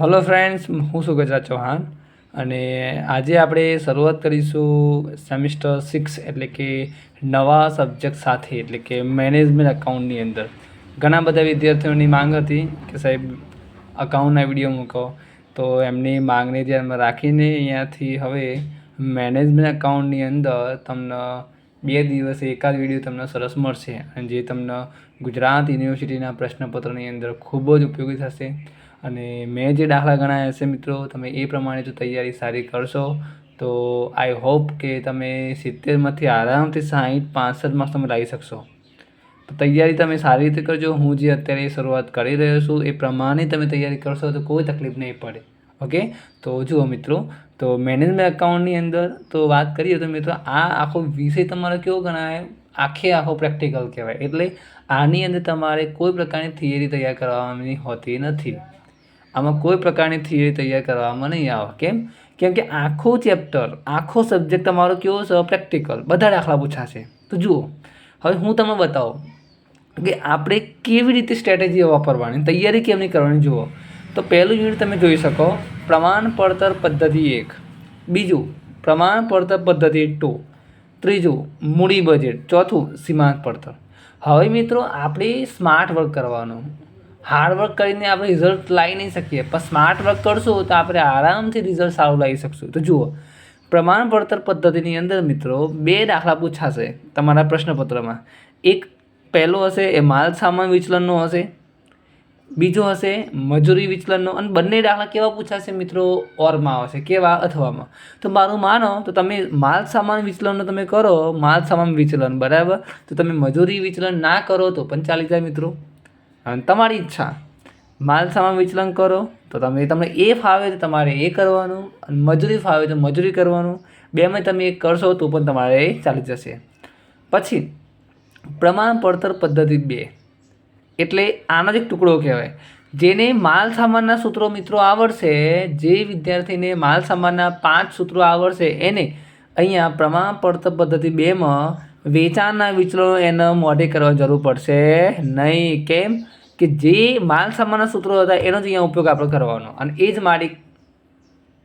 Hello friends હું સુગજા ચૌહાણ અને આજે આપણે શરૂઆત કરીશું સેમિસ્ટર સિક્સ એટલે કે નવા સબ્જેક્ટ સાથે, એટલે કે મેનેજમેન્ટ અકાઉન્ટની અંદર. ઘણા બધા વિદ્યાર્થીઓની માંગ હતી કે સાહેબ અકાઉન્ટના વીડિયો મૂકો. તો એમની માંગને ધ્યાનમાં રાખીને અહીંયાથી હવે મેનેજમેન્ટ અકાઉન્ટની અંદર તમને બે દિવસે એકાદ વીડિયો તમને સરસ મળશે અને જે તમને ગુજરાત યુનિવર્સિટીના પ્રશ્નપત્રની અંદર ખૂબ જ ઉપયોગી થશે. અને મેં જે દાખલા ગણાયા છે મિત્રો, તમે એ પ્રમાણે જો તૈયારી સારી કરશો, તો આઈ હોપ કે તમે સિત્તેરમાંથી આરામથી સાહીઠ, પાંસઠ માર્ક્સ તમે લાવી શકશો. તો તૈયારી તમે સારી રીતે કરજો. હું જે અત્યારે શરૂઆત કરી રહ્યો છું, એ પ્રમાણે તમે તૈયારી કરશો, તો કોઈ તકલીફ નહીં પડે. ઓકે? તો જુઓ મિત્રો, તો મેનેજમેન્ટ એકાઉન્ટની અંદર તો વાત કરીએ તો મિત્રો, આ આખો વિષય તમારો કેવો ગણાય? આખે આખો પ્રેક્ટિકલ કહેવાય. એટલે આની અંદર તમારે કોઈ પ્રકારની થિયરી તૈયાર કરવાની હોતી નથી. આમાં કોઈ પ્રકારની થિયરી તૈયાર કરવામાં નહીં આવે. કેમ? કેમ કે આખો ચેપ્ટર આખો સબ્જેક્ટ તમારો કેવો છે? પ્રેક્ટિકલ બધા દાખલા પૂછાશે તો જુઓ, હવે હું તમને બતાવું કે આપણે કેવી રીતે સ્ટ્રેટેજી વાપરવાની, તૈયારી કેમ નહીં કરવાની જુઓ. તો પહેલું યુનિટ તમે જોઈ શકો, પ્રમાણ પડતર પદ્ધતિ એક. બીજું, પ્રમાણ પડતર પદ્ધતિ ટુ ત્રીજું, મૂડી બજેટ ચોથું, સીમાંત પડતર. હવે મિત્રો, આપણે સ્માર્ટ વર્ક કરવાનું. હાર્ડ વર્ક કરીને આપણે રિઝલ્ટ લાવી નહીં શકીએ. પણ સ્માર્ટ વર્ક કરશું તો આપણે આરામથી રિઝલ્ટ સારું લાવી શકશું. તો જુઓ, પ્રમાણ પડતર પદ્ધતિની અંદર મિત્રો, બે દાખલા પૂછાશે તમારા પ્રશ્નપત્રમાં. એક પહેલો હશે એ માલ સામાન વિચલનનો હશે. બીજો હશે મજૂરી વિચલનનો. અને બંને દાખલા કેવા પૂછાશે મિત્રો? ઓરમાં આવશે. કેવા? અથવામાં. તો મારું માનો, તો તમે માલ સામાન વિચલનનો તમે કરો, માલ સામાન વિચલન, બરાબર? તો તમે મજૂરી વિચલન ના કરો તો પણ ચાલી જાય મિત્રો. અને તમારી ઈચ્છા. માલ સામાન વિચલન કરો, તો તમે તમને એ ફાવે તો તમારે એ કરવાનું, અને મજૂરી ફાવે તો મજૂરી કરવાનું. બેમાં તમે એ કરશો તો પણ તમારે ચાલી જશે. પછી, પ્રમાણ પડતર પદ્ધતિ બે. એટલે આનો જ એક ટુકડો કહેવાય. જેને માલ સામાનના સૂત્રો મિત્રો આવડશે, જે વિદ્યાર્થીને માલ સામાનના પાંચ સૂત્રો આવડશે, એને અહીંયા પ્રમાણ પડતર પદ્ધતિ બેમાં વેચાણના વિચલનો એને મોઢે કરવા જરૂર પડશે નહીં. કેમ કે જે માલ સામાનના સૂત્રો હતા, એનો જ અહીંયા ઉપયોગ આપણે કરવાનો. અને એ જ મારી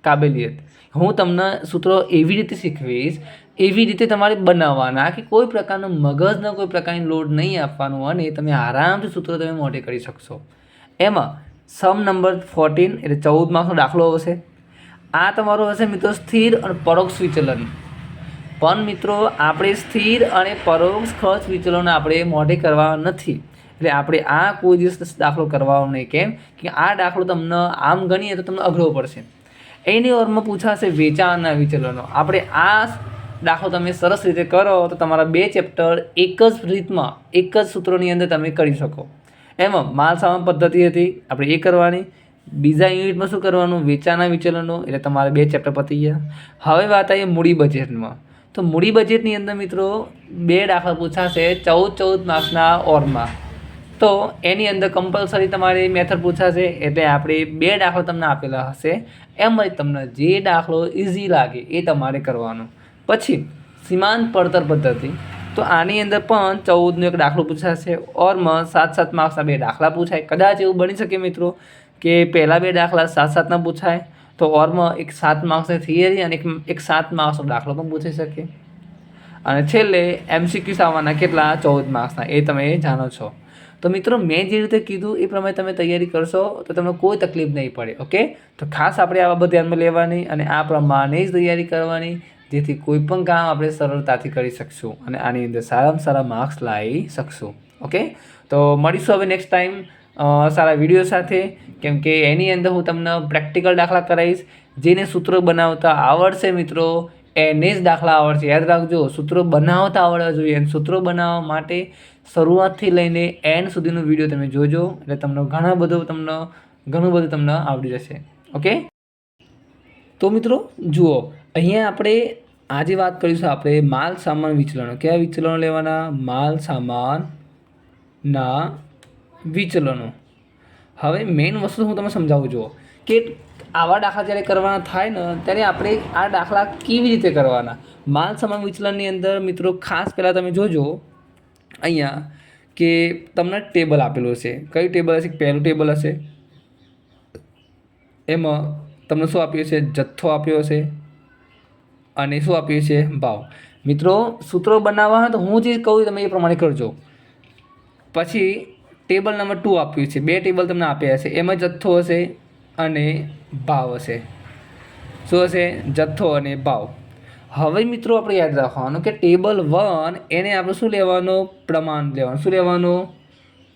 કાબેલિયત. હું તમને સૂત્રો એવી રીતે શીખવીશ, એવી રીતે તમારે બનાવવાના કે કોઈ પ્રકારનો મગજનો કોઈ પ્રકારની લોડ નહીં આપવાનું અને તમે આરામથી સૂત્રો તમે મોઢે કરી શકશો. એમાં સમ નંબર ફોર્ટીન એટલે ચૌદ માર્ક્સનો દાખલો હશે? આ તમારો હશે મિત્રો સ્થિર અને પરોક્ષ વિચલન. પણ મિત્રો, આપણે સ્થિર અને પરોક્ષ ખર્ચ વિચલન આપણે મોઢે કરવા નથી. એટલે આપણે આ કોઈ દિવસ દાખલો કરવાનો નહીં કેમ કે આ દાખલો તમને આમ ગણીએ તો તમને અઘરો પડશે. એની ઓરમાં પૂછાશે વેચાણના વિચલનો. આપણે આ દાખલો તમે સરસ રીતે કરો તો તમારા બે ચેપ્ટર એક જ રીતમાં, એક જ સૂત્રોની અંદર તમે કરી શકો. એમાં માલ સામાન પદ્ધતિ હતી, આપણે એ કરવાની. બીજા યુનિટમાં શું કરવાનું? વેચાણના વિચલનો, એટલે તમારે બે ચેપ્ટર પતી ગયા. હવે વાત આવી મૂડી બજેટમાં તો મૂડી બજેટની અંદર મિત્રો બે દાખલા પૂછાશે ચૌદ ચૌદ માર્ક્સના ઓરમાં. તો એની અંદર કમ્પલસરી તમારી મેથડ પૂછાશે એટલે આપણે બે દાખલો તમને આપેલા હશે. એમ જ તમને જે દાખલો ઇઝી લાગે એ તમારે કરવાનો. પછી સીમાંત પડતર પદ્ધતિ. તો આની અંદર પણ ચૌદનો એક દાખલો પૂછાશે. ઓરમાં સાત સાત માર્ક્સના બે દાખલા પૂછાય. કદાચ એવું બની શકે મિત્રો કે પહેલાં બે દાખલા સાત સાતના પૂછાય. તો ઓરમાં એક સાત માર્ક્સની થિયરી અને એક એક સાત માર્ક્સનો દાખલો પણ પૂછી શકે અને છેલ્લે એમસીક્યુસ આવવાના કેટલા? ચૌદ માર્ક્સના એ તમે જાણો છો. તો મિત્રો, મેં જે રીતે કીધું એ પ્રમાણે તમે તૈયારી કરશો તો તમને કોઈ તકલીફ નહીં પડે, ઓકે? તો ખાસ આપણે આ બાબત ધ્યાનમાં લેવાની અને આ પ્રમાણે જ તૈયારી કરવાની, જેથી કોઈ પણ કામ આપણે સરળતાથી કરી શકશું અને આની અંદર સારામાં સારા માર્ક્સ લાવી શકશું, ઓકે? તો મળીશું હવે નેક્સ્ટ ટાઈમ સારા વીડિયો સાથે. કેમ કે એની અંદર હું તમને પ્રેક્ટિકલ દાખલા કરાવીશ. જેને સૂત્રો બનાવતા આવડશે મિત્રો, એને જ દાખલા આવડશે. યાદ રાખજો, સૂત્રો બનાવતા આવડવા જોઈએ અને સૂત્રો બનાવવા માટે શરૂઆતથી લઈને એન્ડ સુધીનો વીડિયો તમે જોજો. એટલે તમને ઘણા બધું તમને, ઘણું બધું તમને આવડી જશે. ઓકે તો મિત્રો, જુઓ, અહીંયા આપણે આજે વાત કરીશું આપણે માલ સામાન વિચલણો કયા વિચલનો લેવાના? માલ સામાનના વિચલનો. હવે મેઇન વસ્તુ હું તમને સમજાવું જુઓ કે આવા દાખલા જ્યારે કરવાના થાય ને, ત્યારે આપણે આ દાખલા કેવી રીતે કરવાના? માલ સામાન વિચલનની અંદર મિત્રો ખાસ પહેલાં તમે જોજો, અહીંયા કે તમને ટેબલ આપેલું હશે. કયું ટેબલ હશે? પહેલું ટેબલ હશે. એમાં તમને શું આપ્યું છે જથ્થો આપ્યો હશે. અને શું આપ્યું છે ભાવ. મિત્રો, સૂત્રો બનાવવા હોય તો હું જે કહું તમે એ પ્રમાણે કરજો. પછી ટેબલ નંબર ટુ આપ્યું છે. બે ટેબલ તમને આપ્યા છે એમાં જથ્થો હશે અને ભાવ હશે. શું હશે? જથ્થો અને ભાવ. હવે મિત્રો આપણે યાદ રાખવાનું કે ટેબલ વન એને આપણે શું લેવાનું? પ્રમાણ લેવાનું. શું લેવાનું?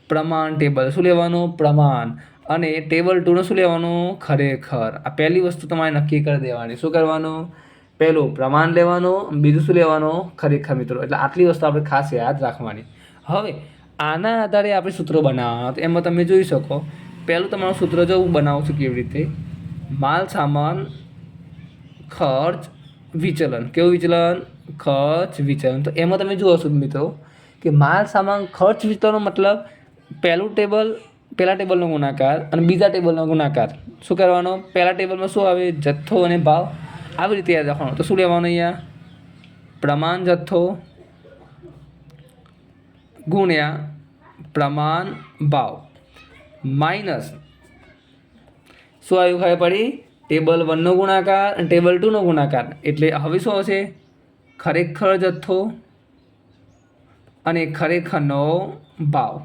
પ્રમાણ ટેબલ શું લેવાનું? પ્રમાણ. અને ટેબલ ટુનું શું લેવાનું? ખરેખર. આ પહેલી વસ્તુ તમારે નક્કી કરી દેવાની. શું કરવાનું? પહેલું પ્રમાણ લેવાનું. બીજું શું લેવાનું? ખરેખર મિત્રો. એટલે આટલી વસ્તુ આપણે ખાસ યાદ રાખવાની. હવે આના આધારે આપણે સૂત્રો બનાવવાના. તો એમાં તમે જોઈ શકો, પહેલું તમારું સૂત્ર જો હું બનાવું છું કેવી રીતે? માલ, સામાન, ખર્ચ, વિચલન. કેવું વિચલન? ખર્ચ, વિચલન. તો એમાં તમે જુઓ છો મિત્રો કે માલ, સામાન, ખર્ચ, વિચલનનો મતલબ પહેલું ટેબલ, પહેલાં ટેબલનો ગુણાકાર અને બીજા ટેબલનો ગુણાકાર. શું કરવાનો? પહેલાં ટેબલમાં શું આવે? જથ્થો અને ભાવ. આવી રીતે યાદ રાખવાનો. તો શું લેવાનું અહીંયા? પ્રમાણ જથ્થો ગુણ્યા પ્રમાણ ભાવ. માઇનસ. શું આવ્યું ખબર પડી? ટેબલ વનનો ગુણાકાર અને ટેબલ ટુનો ગુણાકાર. એટલે હવે શું હશે ખરેખર જથ્થો અને ખરેખરનો ભાવ.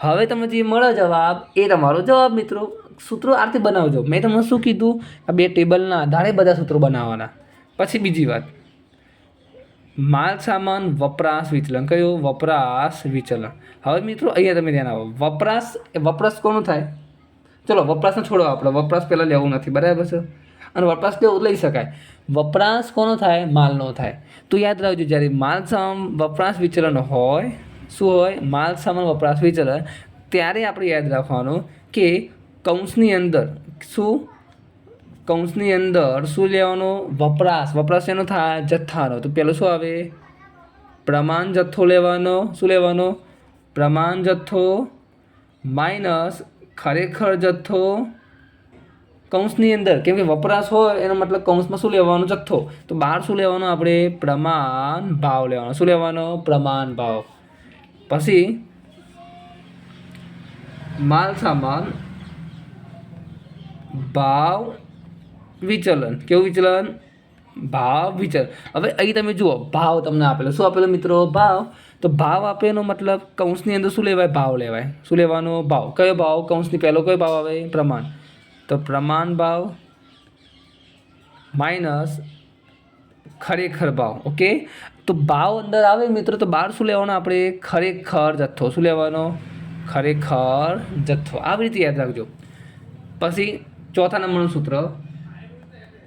હવે તમને જે મળે જવાબ, એ તમારો જવાબ મિત્રો. સૂત્રો આ રીતે બનાવજો. મેં તમને શું કીધું? આ બે ટેબલના આધારે બધા સૂત્રો બનાવવાના. પછી બીજી વાત. માલ સામાન વપરાશ, વિચલન. કયો? વપરાશ, વિચલન. હવે મિત્રો, અહીંયા તમે ધ્યાન આવો વપરાશ વપરાશ કોનું થાય? ચલો, વપરાશને છોડો આપણે. વપરાશ પહેલાં લેવું નથી. બરાબર છે? અને વપરાશ લેવું લઈ શકાય. વપરાશ કોનો થાય? માલનો થાય. તો યાદ રાખજો, જ્યારે માલ સામાન વપરાશ, વિચલન હોય, શું હોય? માલ સામાન વપરાશ, વિચલન, ત્યારે આપણે યાદ રાખવાનું કે કૌંસની અંદર શું કૌંસની અંદર શું લેવાનો? વપરાશ. વપરાશ એનો થાય જથ્થાનો તો પહેલો શું આવે? પ્રમાણ જથ્થો લેવાનો. શું લેવાનો? પ્રમાણ જથ્થો માઇનસ ખરેખર જથ્થો કૌંસની અંદર. કેમ કે વપરાશ હોય, એનો મતલબ કૌંસમાં શું લેવાનો? જથ્થો. તો બહાર શું લેવાનો? આપણે પ્રમાણ ભાવ લેવાનો. શું લેવાનો? પ્રમાણ ભાવ. પછી માલ સામાન ભાવ વિચલન. કેવું વિચલન? ભાવ વિચલન હવે અહીં તમે જુઓ, ભાવ તમને આપેલો. શું આપેલો મિત્રો? ભાવ. તો ભાવ આપેનો મતલબ કૌંસની અંદર શું લેવાય? ભાવ લેવાય. શું લેવાનો? ભાવ. કયો ભાવ? કૌંસની પહેલો કયો ભાવ આવે? પ્રમાણ. તો પ્રમાણ ભાવ માઇનસ ખરેખર ભાવ. ઓકે? તો ભાવ અંદર આવે મિત્રો, તો બહાર શું લેવાનો આપણે? ખરેખર જથ્થો. શું લેવાનો? ખરેખર જથ્થો. આવી રીતે યાદ રાખજો. પછી ચોથા નંબરનું સૂત્ર.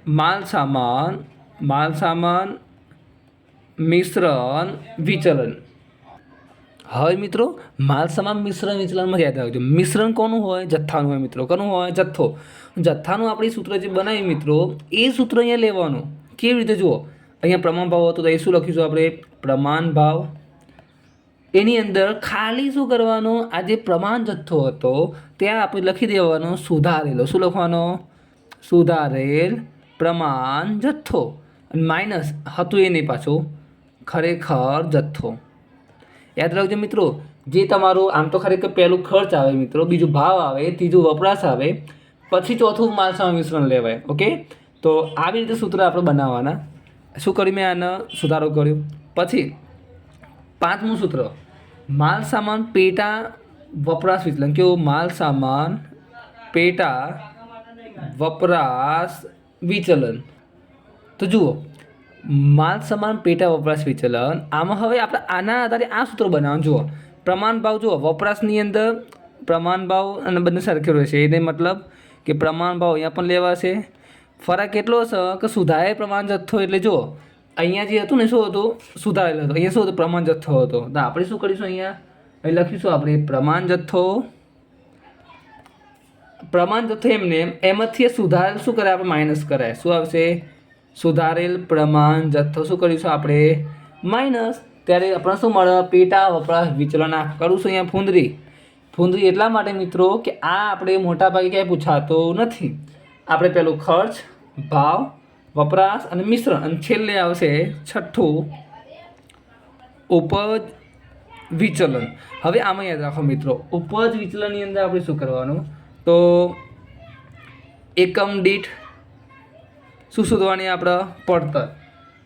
માલ સામાન માલ સામાન મિશ્રણ, વિચલન. હવે મિત્રો માલ સામાન મિશ્રણ, વિચલનમાં યાદ આવજો મિશ્રણ કોનું હોય? જથ્થાનું હોય મિત્રો. કોનું હોય? જથ્થો. જથ્થાનું આપણે સૂત્ર જે બનાવ્યું મિત્રો, એ સૂત્ર અહીંયા લેવાનું. કેવી રીતે? જુઓ. અહીંયા પ્રમાણ ભાવ હતો તો એ શું લખીશું આપણે? પ્રમાણ ભાવ. એની અંદર ખાલી શું કરવાનો? આ જે પ્રમાણ જથ્થો હતો, ત્યાં આપણે લખી દેવાનો સુધારેલો. શું લખવાનો? સુધારેલ પ્રમાણ જથ્થો માઇનસ હતું એ નહીં પાછું, ખરેખર જથ્થો. યાદ રાખજો મિત્રો, જે તમારું, આમ તો ખરેખર પહેલું ખર્ચ આવે મિત્રો, બીજું ભાવ આવે, ત્રીજું વપરાશ આવે, પછી ચોથું માલ સામાન મિશ્રણ લેવાય, ઓકે? તો આવી રીતે સૂત્ર આપણે બનાવવાના. શું કર્યું મેં આનો સુધારો કર્યો? પછી પાંચમું સૂત્ર માલ સામાન પેટા વપરાશ વિચલન, કેવું? માલ સામાન પેટા વપરાશ વિચલન. તો જુઓ, માલ સમાન પેટા વપરાશ વિચલન. આમાં હવે આપણે આના આધારે આ સૂત્ર બનાવવાનું. જુઓ, પ્રમાણ ભાવ જુઓ, વપરાશની અંદર પ્રમાણ ભાવ અને બંને સરખે રહેશે. એને મતલબ કે પ્રમાણ ભાવ અહીંયા પણ લેવાશે. ફરક એટલો છે કે સુધારેલ પ્રમાણ જથ્થો એટલે જુઓ, અહીંયા જે હતું ને શું હતું? સુધારેલ હતો. અહીંયા શું હતું? પ્રમાણ જથ્થો હતો. તો આપણે શું કરીશું અહીંયા? અહીં લખીશું આપણે પ્રમાણ જથ્થો પ્રમાણ જથ્થો એમને. એમ એમાંથી સુધારેલ શું કરે? આપણે માઇનસ કરાય શું આવશે? સુધારેલ પ્રમાણ જથ્થો શું કરીશું આપણે? માઇનસ ત્યારે આપણે શું મળે? પેટા વપરાશ વિચલન. કરીશું કરું અહીંયા ફૂંદરી. ફૂંદરી એટલા માટે મિત્રો કે આ આપણે મોટા ભાગે ક્યાંય પૂછાતો નથી. આપણે પેલું ખર્ચ, ભાવ, વપરાશ અને મિશ્રણ. અને છેલ્લે આવશે છઠ્ઠું ઉપજ વિચલન. હવે આમાં યાદ રાખો મિત્રો. ઉપજ વિચલનની અંદર આપણે શું કરવાનું? તો એકમ દીઠ શું શોધવાની આપણે પડતર?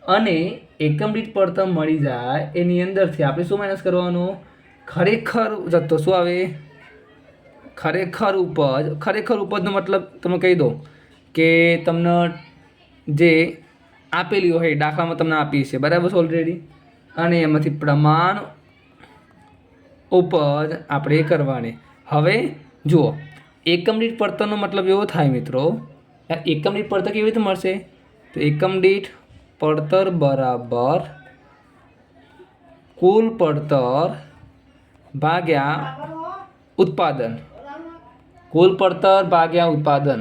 અને એકમ દીઠ પડતર મળી જાય એની અંદરથી આપણે શું માઇનસ કરવાનું? ખરેખર જથ્થો શું આવે? ખરેખર ઉપજ. ખરેખર ઉપજનો મતલબ તમે કહી દો કે તમને જે આપેલી હોય દાખલામાં તમને આપી છે. બરાબર છે ઓલરેડી અને એમાંથી પ્રમાણ ઉપજ આપણે કરવાની. હવે જુઓ એકમ દીઠ પડતરનો મતલબ એવો થાય મિત્રો એકમ દીઠ પડતર કેવી રીતે મળશે? તો એકમ દીઠ પડતર બરાબર કુલ પડતર ભાગ્યા ઉત્પાદન. કુલ પડતર ભાગ્યા ઉત્પાદન.